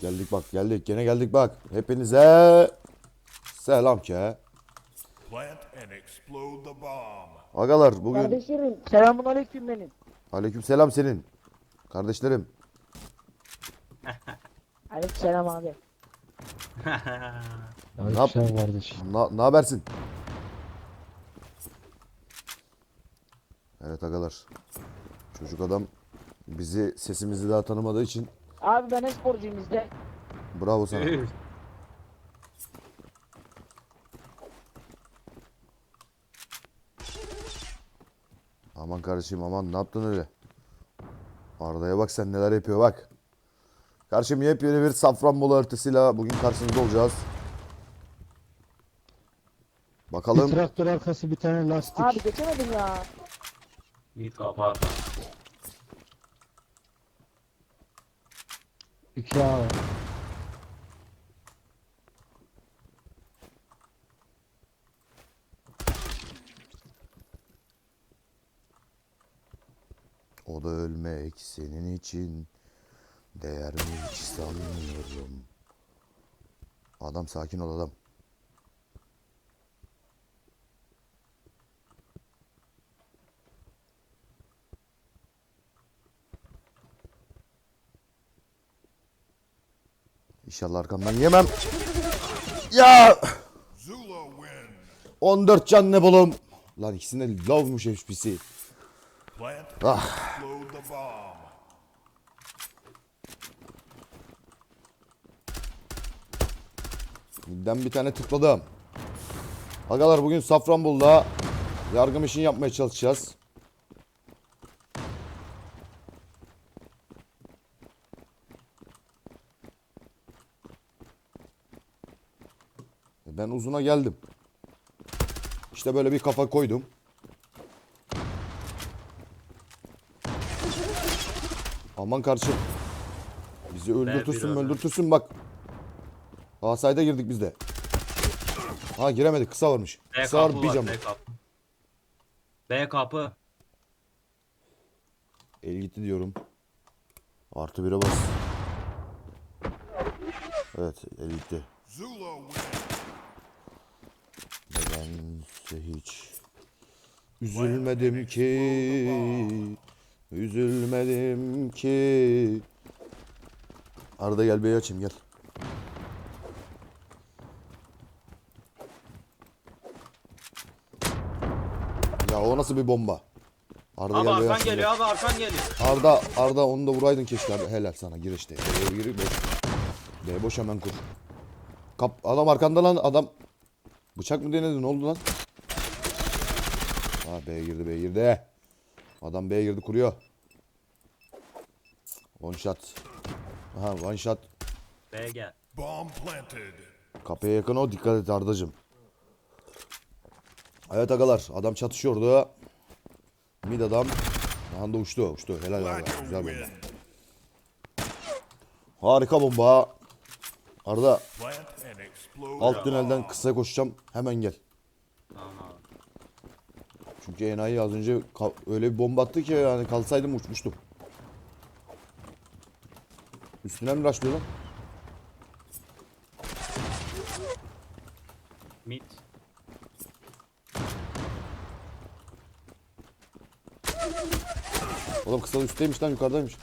Geldik bak geldik gene geldik bak. Hepinize selam ke. Plant and explode the bomb. Agalar bugün Kardeşlerim selamun aleyküm benim. aleyküm selam senin. Kardeşlerim. Aleyküm selam abi. Ne yap- Aleykümselam kardeş. Na, ne habersin? Evet agalar. Çocuk adam bizi sesimizi daha tanımadığı için Abi ben esporcuyum izle. bravo sana. Aman kardeşim aman ne yaptın öyle? Arda'ya bak sen neler yapıyor bak. Karşım yepyeni bir Safranbolu haritasıyla bugün karşınızda olacağız. Bir Bakalım traktör arkası bir tane lastik. Abi geçemedim ya. Git kapat. İki A. O da ölmek senin için değer mi hiç sanmıyorum. Adam sakin ol adam. İnşallah arkamdan yemem. Ya Zula win. 14 can ne bulum. Lan ikisinde lavmuş HP'si. Ah. Midden bir tane tıkladım. Agalar bugün Safranbolu'da yargım işini yapmaya çalışacağız. E, Ben uzuna geldim. İşte böyle bir kafa koydum. Aman kardeşim. Bizi öldürtürsün öldürtürsün bak. Asayda girdik biz de. Ha giremedik kısa varmış. B Kısa var bir cam. B kapı. B kapı. El gitti diyorum. Artı bire bas. Evet el gitti. Zula Nedense hiç üzülmedim ki Üzülmedim ki Arda gel bir açayım gel. Ya o nasıl bir bomba? Arda Abi gel arkan geliyor abi arkan geliyor. Arda Arda onu da vuraydın keşke abi. Helal sana gir işte. B'ye gir boş. B boş hemen kur. Kap adam arkanda lan adam. Bıçak mı denedi ne oldu lan? Ha B'ye girdi B'ye girdi. Adam B'ye girdi kuruyor. One shot. Aha one shot. B gel. Bomb planted. Kapıya yakın o dikkat et Ardacım. Evet agalar adam çatışıyordu. Mid adam. Aha da uçtu uçtu. Helal. Glad Güzel bomba. Harika bomba. Arda alt tünelden kısa koşacağım. Hemen gel. Tamam abi. Çünkü enayi az önce öyle bir bomba attı ki yani kalsaydım uçmuştum. Üstüne mi rushlıyor lan? Mid. Oğlum kısa üstteymiş lan yukarıdaymış.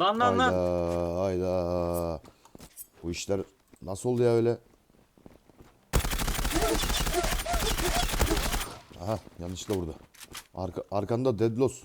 Lan lan Hayda lan. hayda. Bu işler nasıl oldu ya öyle? Aha yanlışlıkla vurdu. Arka, arkanda Deadloss.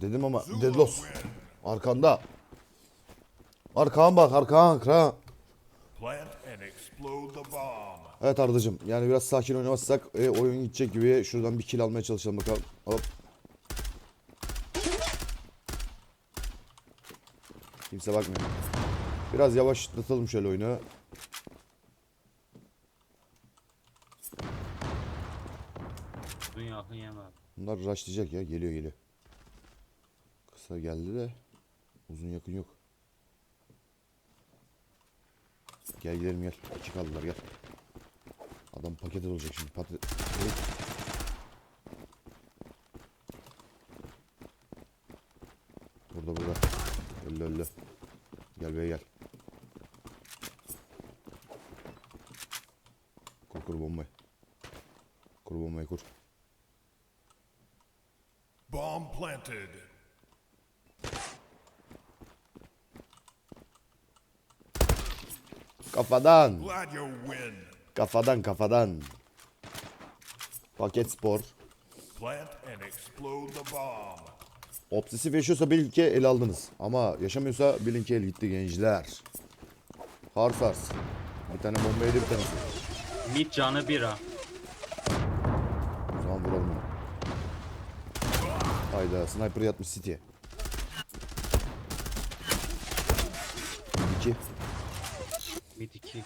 Dedim ama Deadloss. Arkanda. Arkan bak arkan arkan. Plant and explode the bomb. Evet Arda'cığım yani biraz sakin oynamazsak e, oyun gidecek gibi şuradan bir kill almaya çalışalım bakalım. Hop. Kimse bakmıyor. Biraz yavaşlatalım şöyle oyunu. Dünya akın yeme. Bunlar rushlayacak ya. Geliyor geliyor. Kısa geldi de uzun yakın yok. Gel gidelim gel. İki kaldılar gel. Adam paket olacak şimdi. Pat evet. Burada burada. Öldü öldü. Gel bey gel. Kur kur bombayı. Kur bombayı kur. Bomb planted. Kafadan. Kafadan kafadan. Paket spor. Plant and explode the bomb. Obsesif yaşıyorsa bilin ki el aldınız. Ama yaşamıyorsa bilin ki el gitti gençler. Hars hars. Bir tane bomba yedi bir tanesi. Mid canı bir ha. O zaman vuralım onu. Hayda sniper yatmış City'ye. İki. Mid 2.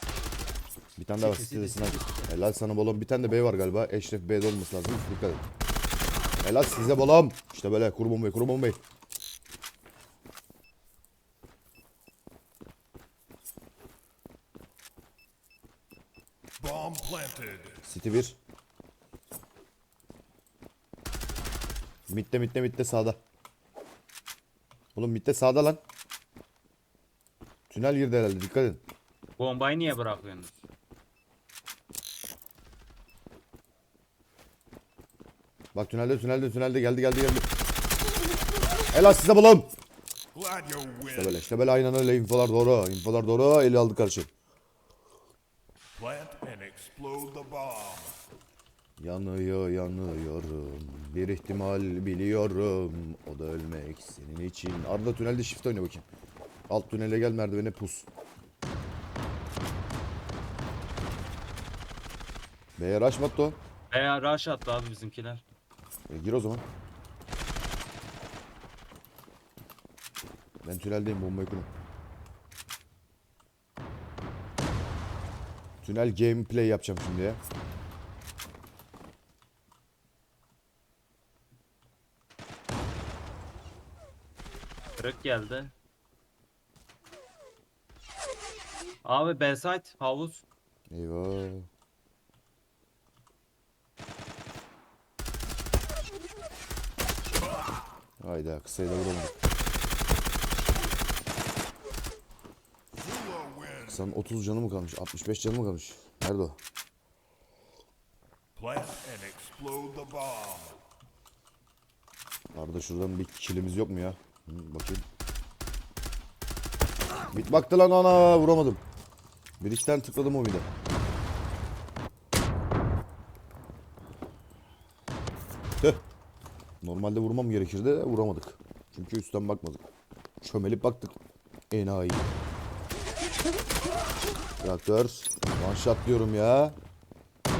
Bir tane daha var City, City'de City, sniper. Helal sana bolom. Bir tane de B var galiba. Eşref B'de olması lazım. Dikkat et. Helal size bolom. İşte böyle kuru bombayı kuru bombayı. Bomb planted. City 1. Mitte mitte mitte sağda. Oğlum mitte sağda lan. Tünel girdi herhalde dikkat edin. Bombayı niye bırakıyorsunuz? Bak tünelde tünelde tünelde geldi geldi geldi. Helal size bulun. İşte böyle işte böyle aynen öyle infolar doğru. Infolar doğru eli aldı karşı. Yanıyor yanıyorum. Bir ihtimal biliyorum. O da ölmek senin için. Arda tünelde shift oyna bakayım. Alt tünele gel merdivene pus. B'ye rush mı attı o? Veya rush attı abi bizimkiler. E, gir o zaman. Ben tüneldeyim bombayı kurun. Tünel gameplay yapacağım şimdi ya. Kırık geldi. Abi B site havuz. Eyvah. Hayda kısayı da vuramadık. Kısanın 30 canı mı kalmış? 65 canı mı kalmış? Nerede o? Plant and explode the bomb. Arada şuradan bir kilimiz yok mu ya? Hı, bakayım. Bit baktı lan ana vuramadım. Bir iki tane tıkladım o bir de. Normalde vurmam gerekirdi de vuramadık. Çünkü üstten bakmadık. Çömelip baktık. Enayi. Traktör. One shot diyorum ya.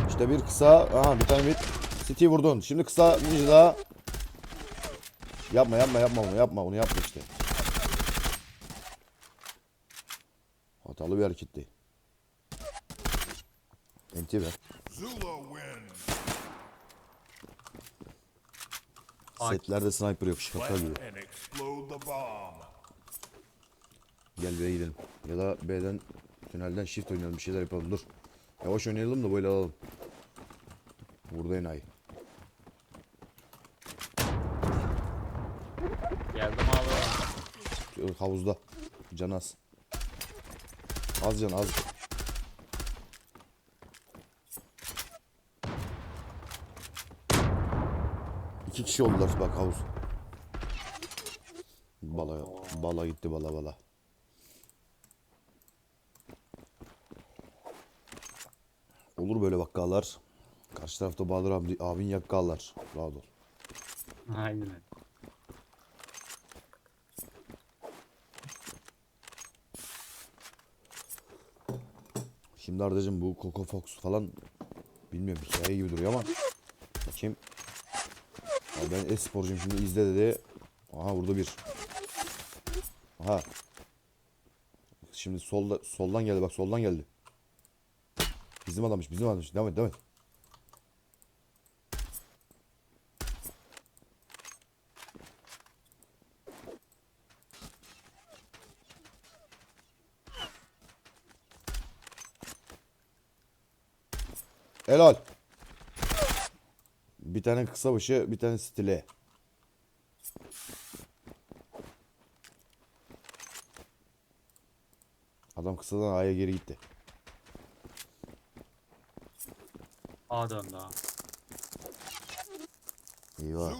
İşte bir kısa. Aha bir tane mid. City vurdun. Şimdi kısa ninja daha. Yapma yapma yapma onu yapma onu yapma işte. Hatalı bir hareketti. Enti be. Zula win. Ay. Setlerde sniper yok şaka gibi. Gel B'ye gidelim. Ya da B'den tünelden shift oynayalım bir şeyler yapalım dur. Yavaş oynayalım da böyle alalım. Burada enayi. Geldim abi. Havuzda. Can az. Az can az. İki kişi oldular bak havuz. Bala, bala gitti bala bala. Olur böyle bakkallar. Karşı tarafta Bahadır abi, abin yakkallar. Rahat ol. Aynen. Şimdi Ardacığım bu Coco Fox falan bilmiyorum hikaye gibi duruyor ama bakayım. Abi ben e-sporcuyum şimdi izle dedi. Aha burada bir. Aha. Şimdi solda soldan geldi bak soldan geldi. Bizim adammış bizim adammış. Devam et devam et. Helal. Bir tane kısa başı, bir tane stile. Adam kısadan A'ya geri gitti. A döndü ha. Eyvah.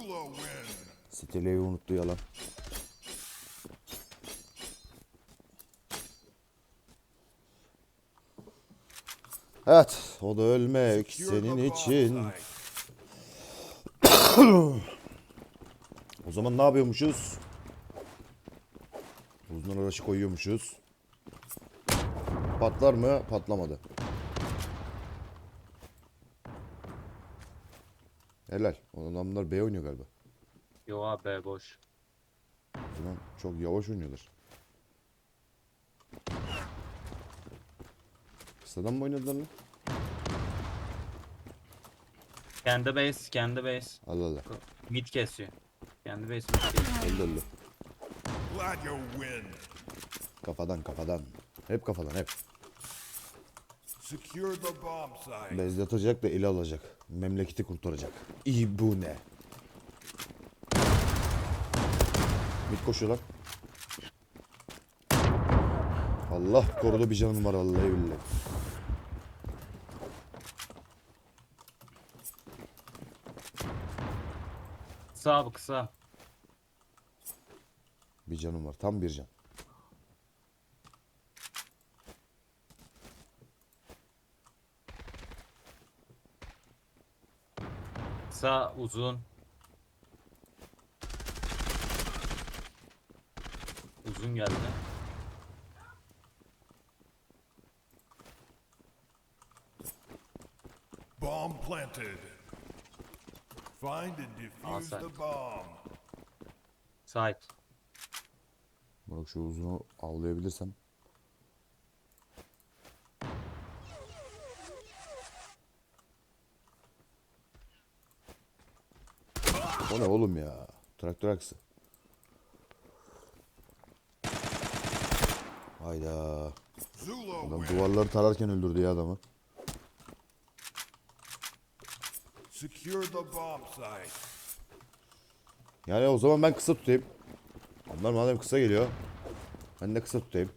Stele'yi unuttu yalan. Evet, o da ölmek senin için. O zaman ne yapıyormuşuz? Uzun araşı koyuyormuşuz. Patlar mı? Patlamadı. Helal. O adamlar B oynuyor galiba. Yo abi B boş. O zaman çok yavaş oynuyorlar. Kısadan mı oynadılar lan? Kendi base, kendi base. Allah Allah. Mid kesiyor. Kendi base mid kesiyor. Öldü öldü. Glad you win. Kafadan kafadan. Hep kafadan hep. Secure the bomb site. Bezlatacak da ele alacak. Memleketi kurtaracak. İyi bu ne? Mid koşuyor lan. Allah korudu bir canım var vallahi billahi. Kısa abi kısa. Bir canım var. Tam bir can. Kısa uzun. Uzun geldi. Bomb planted. Find and defuse the bomb. Side. Bak şu uzunu avlayabilirsem. O ne oğlum ya? Traktör aksı. Hayda. Adam duvarları tararken öldürdü ya adamı. Secure the bomb site. Yani o zaman ben kısa tutayım. Onlar madem kısa geliyor. Ben de kısa tutayım.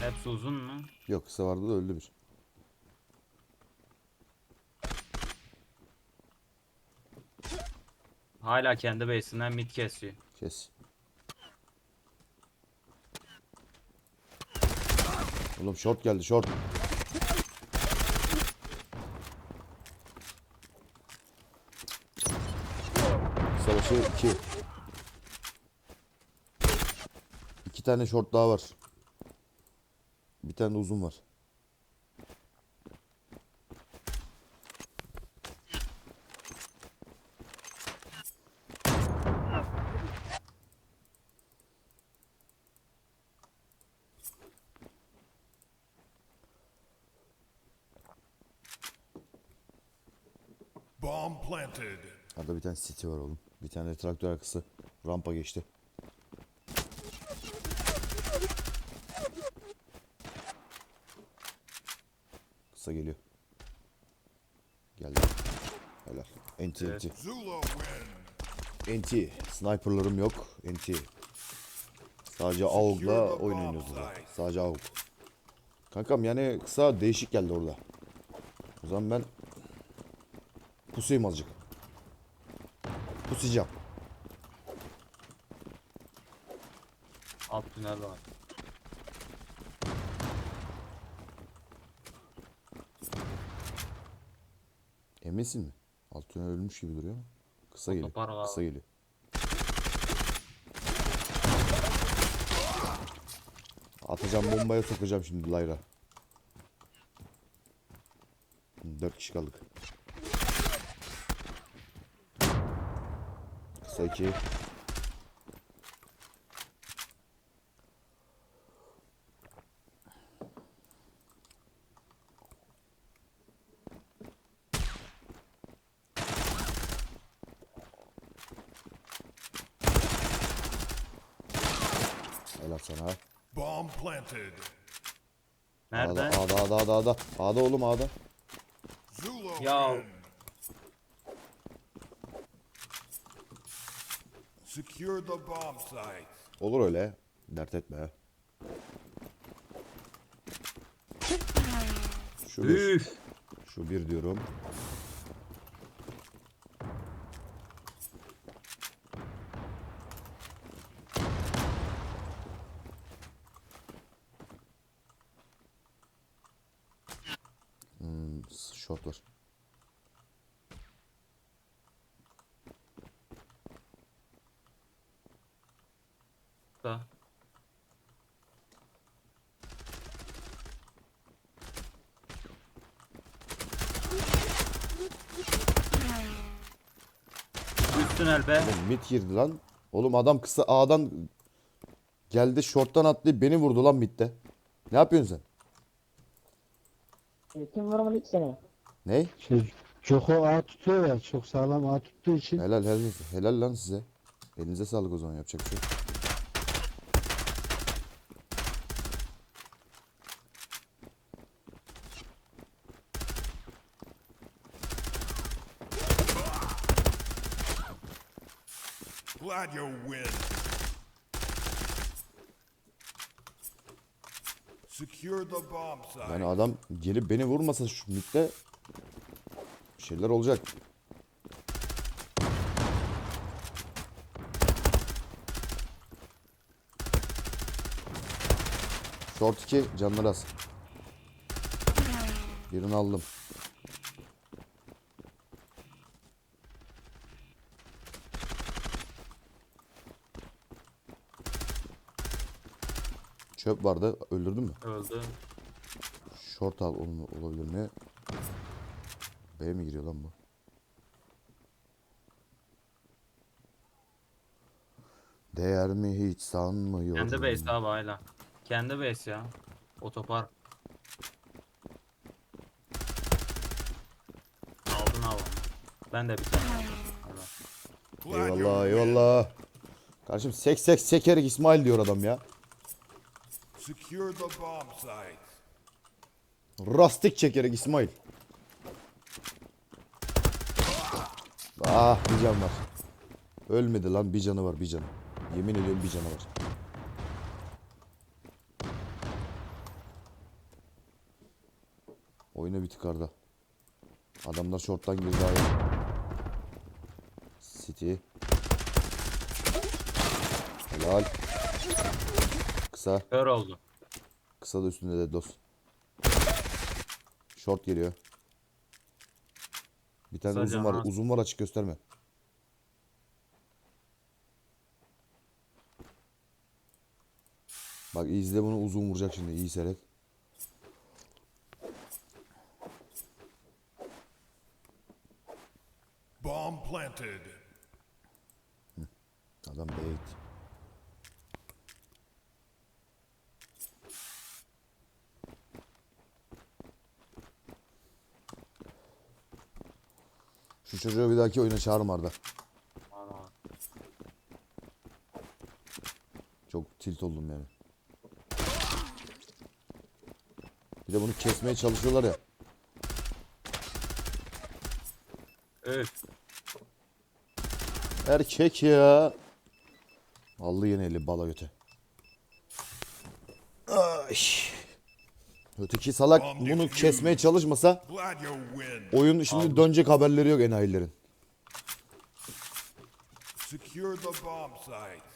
Hepsi uzun mu? Yok kısa vardı da öldü bir. Hala kendi base'inden mid kesiyor. Kes. Oğlum short geldi short. Savaşı 2. İki tane short daha var. Bir tane de uzun var. Bomb planted. Arada bir tane city var oğlum. Bir tane de traktör arkası rampa geçti. Kısa geliyor. Geldi. Helal. NT Evet. NT. Zula win. NT. Sniperlarım yok. NT. Sadece AUG'la oyun oynuyoruz burada. Sadece AUG. Kankam yani kısa değişik geldi orada. O zaman ben pusayım azıcık. Pusacağım. Alt tünel var. Eminsin mi? Altına ölmüş gibi duruyor. Kısa geliyor. Kısa geliyor. Atacağım bombaya sokacağım şimdi Layra. Hı, Dört kişi kaldık. Kısa iki. Helal sana. Bomb planted. Nerede? A'da, A'da, A'da, A'da, A'da. A'da oğlum A'da. Zula Ya. win. Secure the bomb sites. Olur öyle. Dert etme. Şu bir. Üf. Şu bir diyorum. Hmm, short var. Da. Üst tünel be. Oğlum mid girdi lan. Oğlum adam kısa A'dan geldi short'tan atlayıp beni vurdu lan midde. Ne yapıyorsun sen? E, Kim vurmadı ilk seni? Ne? Şey, Joko ağ tutuyor ya çok sağlam ağ tuttuğu için Helal helal helal lan size. Elinize sağlık o zaman yapacak bir şey. yok. Glad you win. Secure the bomb site. Yani adam gelip beni vurmasa şu bir şeyler olacak. Short 2 canları az. Birini aldım. Çöp vardı. Öldürdün mü? Öldü. Short al onu olabilir mi? B'ye mi giriyor lan bu? Değer mi hiç sanmıyorum. Kendi base abi hala. Kendi base ya. Otopark. Aldın abi. Ben de bir tane aldım. Eyvallah eyvallah. Kardeşim sek sek sekerek İsmail diyor adam ya. Secure the bomb sites. Rastik çekerek İsmail. Ah bir can var. Ölmedi lan bir canı var bir canı. Yemin ediyorum bir canı var. Oyuna bir tıkarda. Adamlar short'tan girdi abi. City. Helal. Kısa. Kör oldu. Kısa da üstünde de dost. Short geliyor. Bir tane Kısa uzun var. az. Uzun var açık gösterme. Bak iyi izle bunu uzun vuracak şimdi. iyi seyret. Bomb planted. Adam B'ye Şu çocuğu bir dahaki oyuna çağırma Arda. Çok tilt oldum yani. Bir de bunu kesmeye çalışıyorlar ya. Üf. Erkek ya. Allı yine eli bala göte. Ay. Öteki salak bunu kesmeye çalışmasa oyun şimdi dönecek haberleri yok enayilerin. Secure the bomb sites.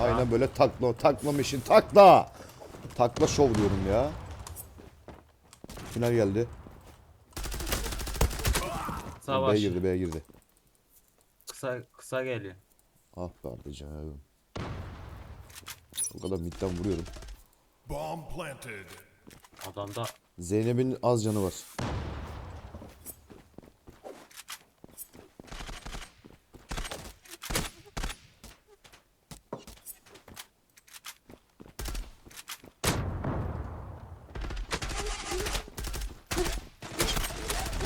Aynen böyle takla takla mişin takla. Takla şov diyorum ya. Final geldi. Savaş. B'ye girdi B'ye girdi. Kısa kısa geliyor. Ah canım. O kadar midden vuruyorum. Bomb planted. Adamda Zeynep'in az canı var.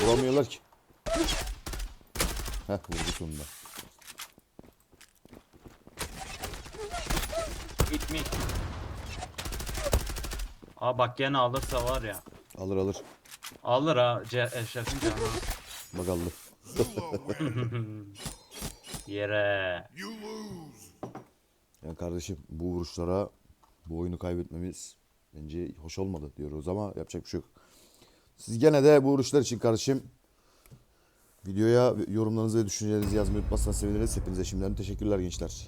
Vuramıyorlar ki. Heh vurdu sonunda. Git mi? Aa bak gene alırsa var ya. Alır alır. Alır ha Ce Eşref'in canı. Bakalım. Zula win. Yere. Yani kardeşim bu vuruşlara bu oyunu kaybetmemiz bence hoş olmadı diyoruz ama yapacak bir şey yok. Siz gene de bu vuruşlar için kardeşim videoya yorumlarınızı ve düşüncelerinizi yazmayı unutmazsanız seviniriz. Hepinize şimdiden teşekkürler gençler.